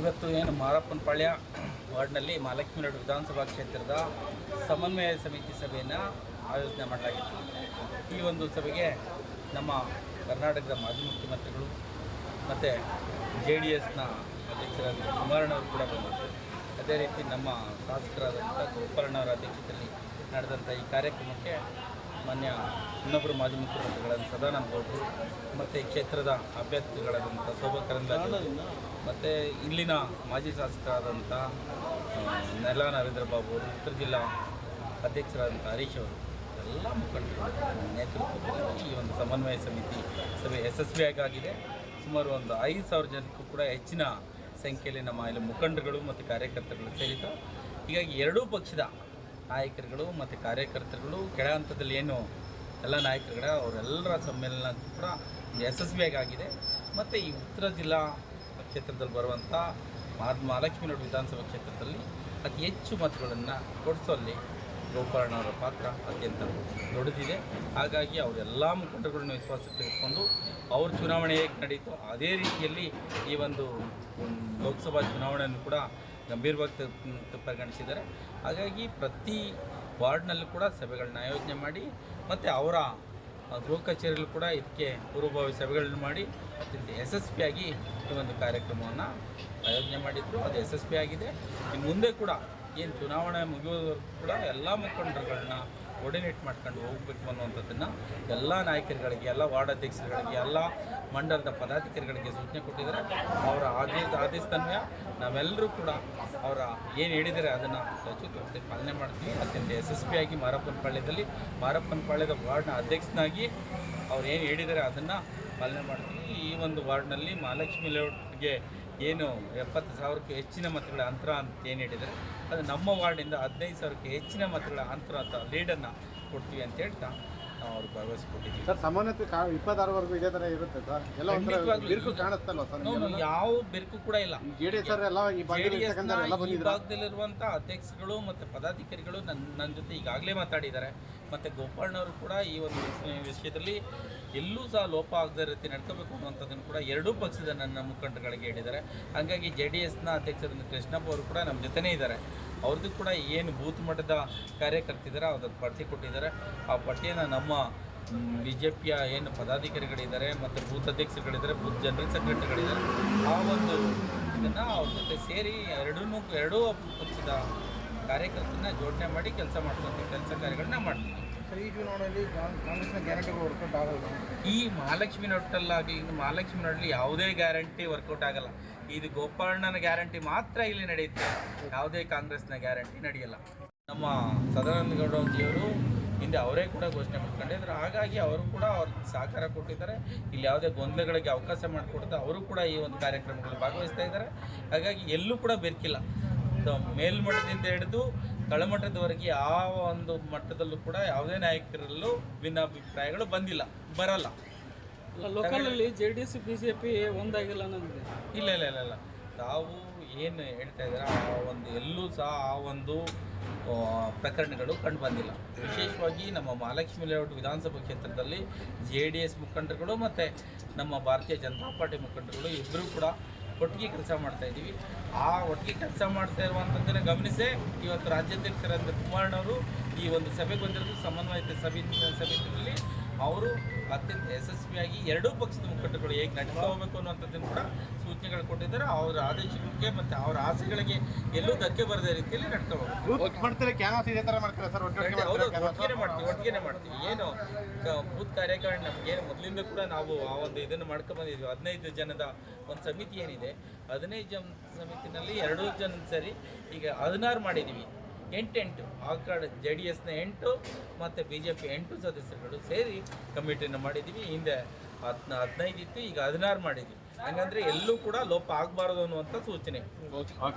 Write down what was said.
ಇವತ್ತು ಏನು ಮಾರಪ್ಪನ ಪಾಳ್ಯ ವಾರ್ಡ್ನಲ್ಲಿ ಮಹಾಲಕ್ಷ್ಮೀ ನಡು ವಿಧಾನಸಭಾ ಕ್ಷೇತ್ರದ ಸಮನ್ವಯ ಸಮಿತಿ ಸಭೆಯನ್ನು ಆಯೋಜನೆ ಮಾಡಲಾಗಿತ್ತು. ಈ ಒಂದು ಸಭೆಗೆ ನಮ್ಮ ಕರ್ನಾಟಕದ ಮಾಜಿ ಮುಖ್ಯಮಂತ್ರಿಗಳು ಮತ್ತು ಜೆ ಡಿ ಎಸ್ನ ಅಧ್ಯಕ್ಷರಾದ ಕುಮಾರಣ್ಣವರು ಕೂಡ ಬಂದಿದ್ದರು ಅದೇ ರೀತಿ ನಮ್ಮ ಶಾಸಕರಾದಂಥ ಗೋಪಾಲಣ್ಣವರ ಅಧ್ಯಕ್ಷತೆಯಲ್ಲಿ ನಡೆದಂಥ ಈ ಕಾರ್ಯಕ್ರಮಕ್ಕೆ ಮಾನ್ಯ ಇನ್ನೊಬ್ಬರು ಮಾಜಿ ಮುಖ್ಯಮಂತ್ರಿಗಳಾದ ಸದಾನಂದ ಗೌಡರು ಮತ್ತು ಕ್ಷೇತ್ರದ ಅಭ್ಯರ್ಥಿಗಳಾದಂಥ ಶೋಭಾ ಕರಂದ್ಲಾಜೆ ಮತ್ತು ಇಲ್ಲಿನ ಮಾಜಿ ಶಾಸಕರಾದಂಥ ನೆಲ ನರೇಂದ್ರ ಬಾಬು ಅವರು ಉತ್ತರ ಜಿಲ್ಲಾ ಅಧ್ಯಕ್ಷರಾದಂಥ ಹರೀಶ್ ಅವರು ಎಲ್ಲ ಮುಖಂಡರು ನೇತೃತ್ವದಲ್ಲಿ ಈ ಒಂದು ಸಮನ್ವಯ ಸಮಿತಿ ಸಭೆ ಯಶಸ್ವಿಯಾಗಿ ಆಗಿದೆ ಸುಮಾರು ಒಂದು ಐದು ಸಾವಿರ ಜನಕ್ಕೂ ಕೂಡ ಹೆಚ್ಚಿನ ಸಂಖ್ಯೆಯಲ್ಲಿ ನಮ್ಮ ಇಲ್ಲಿ ಮುಖಂಡರುಗಳು ಮತ್ತು ಕಾರ್ಯಕರ್ತರುಗಳು ಸೇರಿದ್ದು. ಹೀಗಾಗಿ ಎರಡೂ ಪಕ್ಷದ ನಾಯಕರುಗಳು ಮತ್ತು ಕಾರ್ಯಕರ್ತರುಗಳು ಕೆಳ ಹಂತದಲ್ಲಿ ಏನು ಎಲ್ಲ ನಾಯಕರುಗಳ ಅವರೆಲ್ಲರ ಸಮ್ಮೇಳನ ಕೂಡ ಆಗಿದೆ. ಮತ್ತು ಈ ಉತ್ತರ ಜಿಲ್ಲಾ ಕ್ಷೇತ್ರದಲ್ಲಿ ಬರುವಂಥ ಮಹಾತ್ಮ ಮಹಾಲಕ್ಷ್ಮೀನಗರ ವಿಧಾನಸಭಾ ಕ್ಷೇತ್ರದಲ್ಲಿ ಅತಿ ಹೆಚ್ಚು ಮತಗಳನ್ನು ಕೊಡಿಸೋಲ್ಲಿ ಗೋಪಾಲಣ್ಣವರ ಪಾತ್ರ ಅತ್ಯಂತ ದೊಡ್ಡದಿದೆ. ಹಾಗಾಗಿ ಅವರೆಲ್ಲ ಮುಖಂಡರುಗಳನ್ನು ವಿಶ್ವಾಸ ತೆಗೆದುಕೊಂಡು ಅವ್ರ ಚುನಾವಣೆ ಹೇಗೆ ನಡೀತೋ ಅದೇ ರೀತಿಯಲ್ಲಿ ಈ ಒಂದು ಲೋಕಸಭಾ ಚುನಾವಣೆಯನ್ನು ಕೂಡ ಗಂಭೀರವಾಗಿ ಪರಿಗಣಿಸಿದ್ದಾರೆ ಹಾಗಾಗಿ ಪ್ರತಿ ವಾರ್ಡ್ನಲ್ಲೂ ಕೂಡ ಸಭೆಗಳನ್ನ ಆಯೋಜನೆ ಮಾಡಿ, ಮತ್ತು ಅವರ ಗೃಹ ಕಚೇರಿಯಲ್ಲೂ ಕೂಡ ಇದಕ್ಕೆ ಪೂರ್ವಭಾವಿ ಸಭೆಗಳನ್ನು ಮಾಡಿ, ಅತ್ಯಂತ ಯಶಸ್ವಿಯಾಗಿ ಈ ಒಂದು ಕಾರ್ಯಕ್ರಮವನ್ನು ಆಯೋಜನೆ ಮಾಡಿದ್ರು. ಅದು ಯಶಸ್ವಿಯಾಗಿದೆ. ಮುಂದೆ ಕೂಡ ಏನು ಚುನಾವಣೆ ಮುಗಿಯೋದು ಕೂಡ ಎಲ್ಲ ಮುಖಂಡರುಗಳನ್ನ ಕೋರ್ಡಿನೇಟ್ ಮಾಡ್ಕೊಂಡು ಹೋಗ್ಬೇಕು ಅನ್ನುವಂಥದ್ದನ್ನು ಎಲ್ಲ ನಾಯಕರುಗಳಿಗೆ, ಎಲ್ಲ ವಾರ್ಡ್ ಅಧ್ಯಕ್ಷರುಗಳಿಗೆ, ಎಲ್ಲ ಮಂಡಲದ ಪದಾಧಿಕಾರಿಗಳಿಗೆ ಸೂಚನೆ ಕೊಟ್ಟಿದ್ದಾರೆ. ಅವರ ಆದೇಶ ಆದೇಶದನ್ವಯ ನಾವೆಲ್ಲರೂ ಕೂಡ ಅವರ ಏನು ಹೇಳಿದರೆ ಅದನ್ನು ಅಚ್ಚುಕಟ್ಟಾಗಿ ಪಾಲನೆ ಮಾಡ್ತೀವಿ. ಅತ್ಯಂತ ಯಶಸ್ವಿಯಾಗಿ ಮಾರಪ್ಪನ ಪಾಳ್ಯದಲ್ಲಿ, ಮಾರಪ್ಪನ ವಾರ್ಡ್ನ ಅಧ್ಯಕ್ಷನಾಗಿ ಅವ್ರು ಏನು ಹೇಳಿದರೆ ಅದನ್ನು ಪಾಲನೆ ಮಾಡ್ತೀವಿ. ಈ ಒಂದು ವಾರ್ಡ್ನಲ್ಲಿ ಮಹಾಲಕ್ಷ್ಮಿ ಲೇಔಟ್ಗೆ ಏನು ಎಪ್ಪತ್ತು ಸಾವಿರಕ್ಕೆ ಹೆಚ್ಚಿನ ಮತಗಳ ಅಂತರ ಅಂತ ಏನು ಹೇಳಿದರೆ, ಅದು ನಮ್ಮ ವಾರ್ಡಿಂದ ಹದಿನೈದು ಸಾವಿರಕ್ಕೆ ಹೆಚ್ಚಿನ ಮತಗಳ ಅಂತರ ಅಂತ ಲೀಡನ್ನು ಕೊಡ್ತೀವಿ ಅಂತ ಹೇಳ್ತಾ ನಾವು ಅವ್ರಿಗೆ ಕೊಟ್ಟಿದ್ದೀವಿ. ಸರ್ ಸಾಮಾನ್ಯತೆ ಕಾ ಇಪ್ಪತ್ತಾರವರೆಗೂ ಇದೇ ಥರ ಇರುತ್ತೆ ಸರ್. ಎಲ್ಲ ಒಂಥರ ಖಂಡಿತವಾಗ್ಲೂ ಬಿರುಕು ಕಾಣಿಸ್ತಲ್ವ ಸರ್ ನಾವು ಯಾವ ಬೆರಕು ಕೂಡ ಇಲ್ಲ. ಜೆ ಡಿ ಎಸ್ ಸರ್ ಎಲ್ಲ ಈ ಭಾಗದಲ್ಲಿ JDS ನ ಇರ್ತಕ್ಕಂಥ ಎಲ್ಲ ಈ ಬಂದಿದ್ರು ಭಾಗದಲ್ಲಿರುವಂಥ ಅಧ್ಯಕ್ಷಗಳು ಮತ್ತು ಪದಾಧಿಕಾರಿಗಳು ನನ್ನ ನನ್ನ ಜೊತೆ ಈಗಾಗಲೇ ಮಾತಾಡಿದ್ದಾರೆ. ಮತ್ತು ಗೋಪಾಲಣ್ಣವರು ಕೂಡ ಈ ಒಂದು ವಿಷಯ- ವಿಷಯದಲ್ಲಿ ಎಲ್ಲೂ ಸಹ ಲೋಪ ಆಗದ ರೀತಿ ನಡ್ಕೋಬೇಕು ಅನ್ನುವಂಥದ್ದನ್ನು ಕೂಡ ಎರಡೂ ಪಕ್ಷದ ನನ್ನ ಮುಖಂಡರುಗಳಿಗೆ ಹೇಳಿದ್ದಾರೆ. ಹಾಗಾಗಿ ಜೆ ಡಿ ಎಸ್ನ ಅಧ್ಯಕ್ಷರಾದ ಕೃಷ್ಣಪ್ಪ ಅವರು ಕೂಡ ನಮ್ಮ ಜೊತೆನೇ ಇದ್ದಾರೆ. ಅವ್ರದ್ದು ಕೂಡ ಏನು ಬೂತ್ ಮಟ್ಟದ ಕಾರ್ಯಕರ್ತಿದ್ದಾರೆ ಅವ್ರದ್ದು ಪಟ್ಟಿ ಕೊಟ್ಟಿದ್ದಾರೆ. ಆ ಪಟ್ಟಿಯನ್ನು ನಮ್ಮ ಬಿ ಜೆ ಪಿಯ ಏನು ಪದಾಧಿಕಾರಿಗಳಿದ್ದಾರೆ ಮತ್ತು ಬೂತ್ ಅಧ್ಯಕ್ಷರುಗಳಿದ್ದಾರೆ ಬೂತ್ ಜನರಲ್ ಸೆಕ್ರೆಟರಿಗಳಿದ್ದಾರೆ ಆ ಒಂದು ಇದನ್ನು ಅವ್ರ ಜೊತೆ ಸೇರಿ ಎರಡೂ ಎರಡೂ ಪಕ್ಷದ ಕಾರ್ಯಕರ್ತನ ಜೋಡಣೆ ಮಾಡಿ ಕೆಲಸ ಮಾಡ್ಕೊತೀವಿ ಕೆಲಸ ಕಾರ್ಯಗಳನ್ನ ಮಾಡ್ತೀವಿ. ಸರ್ ಈ ಚುನಾವಣೆಯಲ್ಲಿ ಕಾಂಗ್ರೆಸ್ನ ಗ್ಯಾರಂಟಿಗಳು ವರ್ಕೌಟ್ ಆಗಲ್ಲ. ಈ ಮಹಾಲಕ್ಷ್ಮಿ ನೋಟಲ್ಲಾಗಲಿ ಮಹಾಲಕ್ಷ್ಮಿ ನೋಟಲ್ಲಿ ಯಾವುದೇ ಗ್ಯಾರಂಟಿ ವರ್ಕೌಟ್ ಆಗಲ್ಲ. ಇದು ಗೋಪಾಲಣ್ಣನ ಗ್ಯಾರಂಟಿ ಮಾತ್ರ ಇಲ್ಲಿ ನಡೆಯುತ್ತೆ. ಯಾವುದೇ ಕಾಂಗ್ರೆಸ್ನ ಗ್ಯಾರಂಟಿ ನಡೆಯಲ್ಲ. ನಮ್ಮ ಸದಾನಂದ ಗೌಡಜಿಯವರು ಹಿಂದೆ ಅವರೇ ಕೂಡ ಘೋಷಣೆ ಮಾಡ್ಕೊಂಡಿದ್ದಾರೆ ಹಾಗಾಗಿ ಅವರು ಕೂಡ ಅವ್ರ ಸಹಕಾರ ಕೊಟ್ಟಿದ್ದಾರೆ. ಇಲ್ಲಿ ಯಾವುದೇ ಗೊಂದಲಗಳಿಗೆ ಅವಕಾಶ ಮಾಡಿಕೊಡ್ತಾ ಅವರು ಕೂಡ ಈ ಒಂದು ಕಾರ್ಯಕ್ರಮಗಳಲ್ಲಿ ಭಾಗವಹಿಸ್ತಾ ಇದ್ದಾರೆ. ಹಾಗಾಗಿ ಎಲ್ಲೂ ಕೂಡ ಬೆರ್ಕಿಲ್ಲ ಮೇಲ್ಮಟ್ಟದಿಂದ ಹಿಡಿದು ತಳಮಟ್ಟದವರೆಗೆ ಯಾವ ಒಂದು ಮಟ್ಟದಲ್ಲೂ ಕೂಡ ಯಾವುದೇ ನಾಯಕರಲ್ಲೂ ಭಿನ್ನಾಭಿಪ್ರಾಯಗಳು ಬಂದಿಲ್ಲ, ಬರಲ್ಲ. ಲೋಕಲಲ್ಲಿ J D S B J P ಒಂದಾಗಿಲ್ಲ ನನಗೆ ಇಲ್ಲ ಇಲ್ಲ ಇಲ್ಲ ಇಲ್ಲ. ತಾವು ಏನು ಹೇಳ್ತಾ ಇದ್ದಾರೆ, ಆ ಒಂದು ಎಲ್ಲೂ ಸಹ ಆ ಒಂದು ಪ್ರಕರಣಗಳು ಕಂಡು ಬಂದಿಲ್ಲ. ವಿಶೇಷವಾಗಿ ನಮ್ಮ ಮಹಾಲಕ್ಷ್ಮಿ ಲೇಔಟ್ ವಿಧಾನಸಭಾ ಕ್ಷೇತ್ರದಲ್ಲಿ ಜೆ ಡಿ ಎಸ್ ಮುಖಂಡರುಗಳು ಮತ್ತು ನಮ್ಮ ಭಾರತೀಯ ಜನತಾ ಪಾರ್ಟಿ ಮುಖಂಡರುಗಳು ಇಬ್ಬರೂ ಕೂಡ ಒಟ್ಟಿಗೆ ಕೆಲಸ ಮಾಡ್ತಾ ಇದ್ದೀವಿ. ಆ ಒಟ್ಟಿಗೆ ಕೆಲಸ ಮಾಡ್ತಾ ಇರುವಂಥದ್ದನ್ನು ಗಮನಿಸೇ, ಇವತ್ತು ರಾಜ್ಯಾಧ್ಯಕ್ಷರಾದ ಕುಮಾರಣ್ಣವರು ಈ ಒಂದು ಸಭೆಗೆ ಬಂದಿರೋದು ಸಮನ್ವಯತೆ ಸಭೆ ಸಮಿತಿಯಲ್ಲಿ ಅವರು ಅತ್ಯಂತ ಯಶಸ್ವಿಯಾಗಿ ಎರಡೂ ಪಕ್ಷದ ಮುಖಂಡರುಗಳು ಹೇಗೆ ನಡೆಸ್ತಾ ಹೋಗಬೇಕು ಅನ್ನುವಂಥದ್ದನ್ನು ಕೂಡ ಸೂಚನೆಗಳು ಕೊಟ್ಟಿದ್ದಾರೆ. ಅವರ ಆದೇಶಕ್ಕೆ ಮತ್ತು ಅವರ ಆಸೆಗಳಿಗೆ ಎಲ್ಲೂ ಧಕ್ಕೆ ಬರದ ರೀತಿಯಲ್ಲಿ ನಡ್ತಾ ಹೋಗ್ಬೇಕು ಬೂತ್ ಮಟ್ಟದಲ್ಲಿ ಕ್ಯಾನ್ವಾಸ್ ಮಾಡ್ತಾರೆ ಸರ್? ಒಟ್ಟಿಗೆ ಹೌದು ಮಾಡ್ತಾರೆ ಒಟ್ಟಿಗೆ ಮಾಡ್ತೀವಿ ಒಟ್ಟಿಗೆ ಮಾಡ್ತೀವಿ. ಏನು ಕ- ಬೂತ್ ಕಾರ್ಯಕಾರಿಣಿ ನಮಗೇನು ಮೊದಲಿಂದ ಕೂಡ ನಾವು ಆ ಒಂದು ಇದನ್ನು ಮಾಡ್ಕೊಂಡು ಬಂದಿದ್ವಿ. ಹದಿನೈದು ಜನದ ಒಂದು ಸಮಿತಿ ಏನಿದೆ ಹದಿನೈದು ಜನ ಸಮಿತಿನಲ್ಲಿ ಎರಡೂ ಜನ ಸರಿ ಈಗ ಹದಿನಾರು ಮಾಡಿದ್ದೀವಿ ಎಂಟೆಂಟು ಆ ಕಡೆ ಜೆ ಡಿ ಎಸ್ನ ಎಂಟು, ಮತ್ತು ಬಿ ಜೆ ಪಿ ಎಂಟು ಸದಸ್ಯರುಗಳು ಸೇರಿ ಕಮಿಟಿಯನ್ನು ಮಾಡಿದ್ದೀವಿ. ಹಿಂದೆ ಹತ್ತು ಹದಿನೈದು ಇತ್ತು ಈಗ ಹದಿನಾರು ಮಾಡಿದ್ದೀವಿ. ಹಂಗಂದ್ರೆ ಎಲ್ಲೂ ಕೂಡ ಲೋಪ ಆಗಬಾರ್ದು ಅನ್ನುವಂಥ ಸೂಚನೆ.